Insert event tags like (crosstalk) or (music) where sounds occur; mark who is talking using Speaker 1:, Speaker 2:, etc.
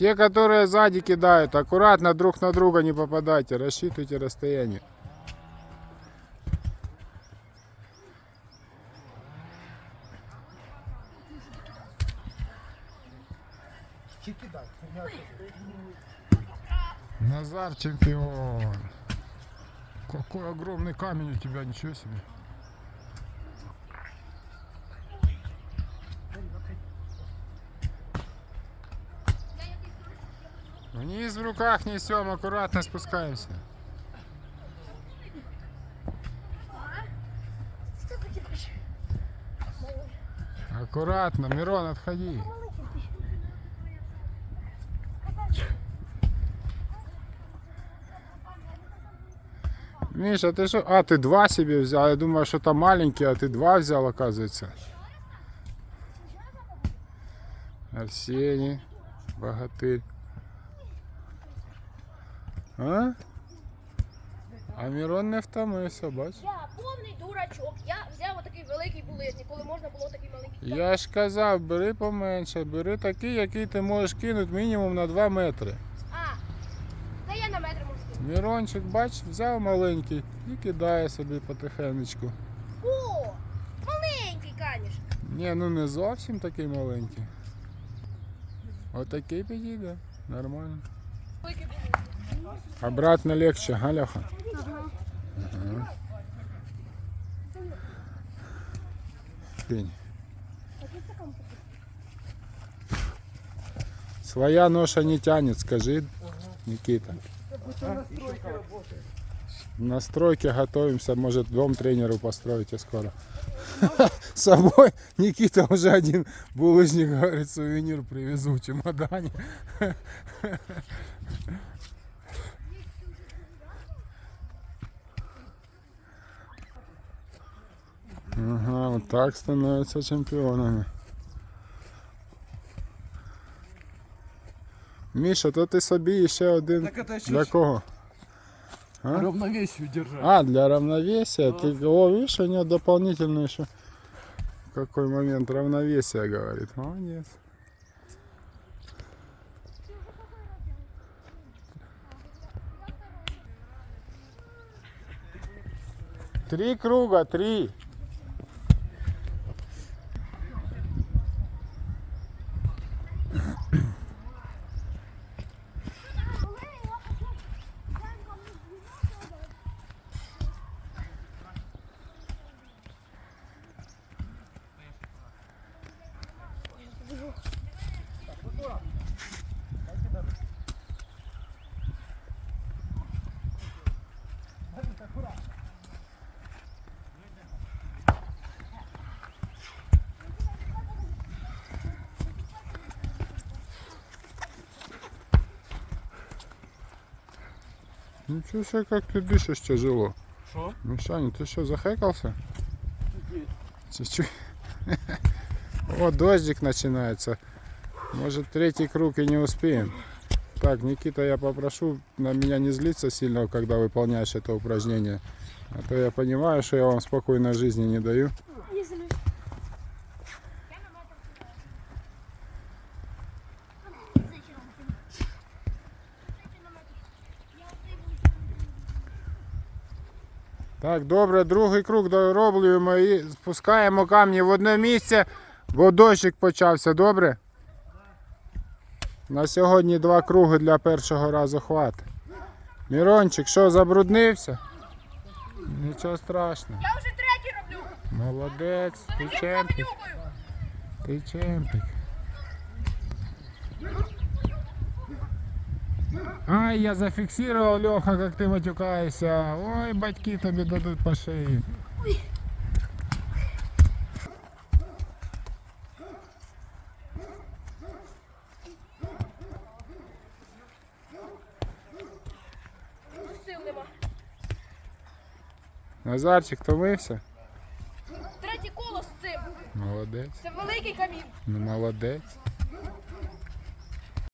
Speaker 1: Те, которые сзади кидают, аккуратно друг на друга не попадайте, рассчитывайте расстояние. Назар чемпион. Какой огромный камень у тебя, ничего себе. Вниз в руках несем, аккуратно спускаемся. Аккуратно, Мирон, отходи. Миша, ты что? А, ты два себе взял. Я думаю, что там маленький, а ты два взял, оказывается. Арсений, богатырь. А? А Мирон не втомився, бач?
Speaker 2: Я повний дурачок. Я взяв отакий великий булижник, коли можна було такий маленький.
Speaker 1: Я ж казав, бери поменше, бери такий, який ти можеш кинути мінімум на 2 метри.
Speaker 2: А, та я на метр можу. кинути.
Speaker 1: Мірончик, бач, взяв маленький і кидає собі потихенечку.
Speaker 2: О, маленький канішок.
Speaker 1: Ні, ну не зовсім такий маленький. Отакий підійде. Нормально.
Speaker 2: Великий.
Speaker 1: Обратно легче, га, Леха? Ага. Кинь. Своя ноша не тянет, скажи, Никита. На стройке готовимся, может дом тренеру построите скоро. С собой Никита уже один булыжник, говорит, сувенир привезу в чемодане. Ага, вот так становятся чемпионами. Міша, то ти собі ще один.
Speaker 3: Так это еще
Speaker 1: Для кого? А?
Speaker 3: равновесие держать.
Speaker 1: А, для равновесия. Ты, о, видишь, у него дополнительно еще какой момент равновесия говорит. Молодец. Три круга, три. Ничего себе, как ты дышишь тяжело.
Speaker 3: Что?
Speaker 1: Мишаня, ты что, захекался? Чуть-чуть. (laughs) О, дождик начинается. Может, третий круг и не успеем. Так, Никита, я попрошу на меня не злиться сильно, когда выполняешь это упражнение. А то я понимаю, что я вам спокойной жизни не даю. Так, добре, другий круг дороблюємо і спускаємо камні в одне місце, бо дощик почався, добре? На сьогодні два круги для першого разу хватить. Мірончик, що, забруднився? Нічого страшного.
Speaker 2: Я вже третій роблю.
Speaker 1: Молодець, ти чемпік, ти чемпік. Ай, я зафиксировал, Леха, как ты матюкаешься. Ой, батьки тобі дадуть по
Speaker 2: нема.
Speaker 1: Назарчик, втомився?
Speaker 2: Третє коло з цим.
Speaker 1: Молодець.
Speaker 2: Це великий камін.
Speaker 1: Ну молодець.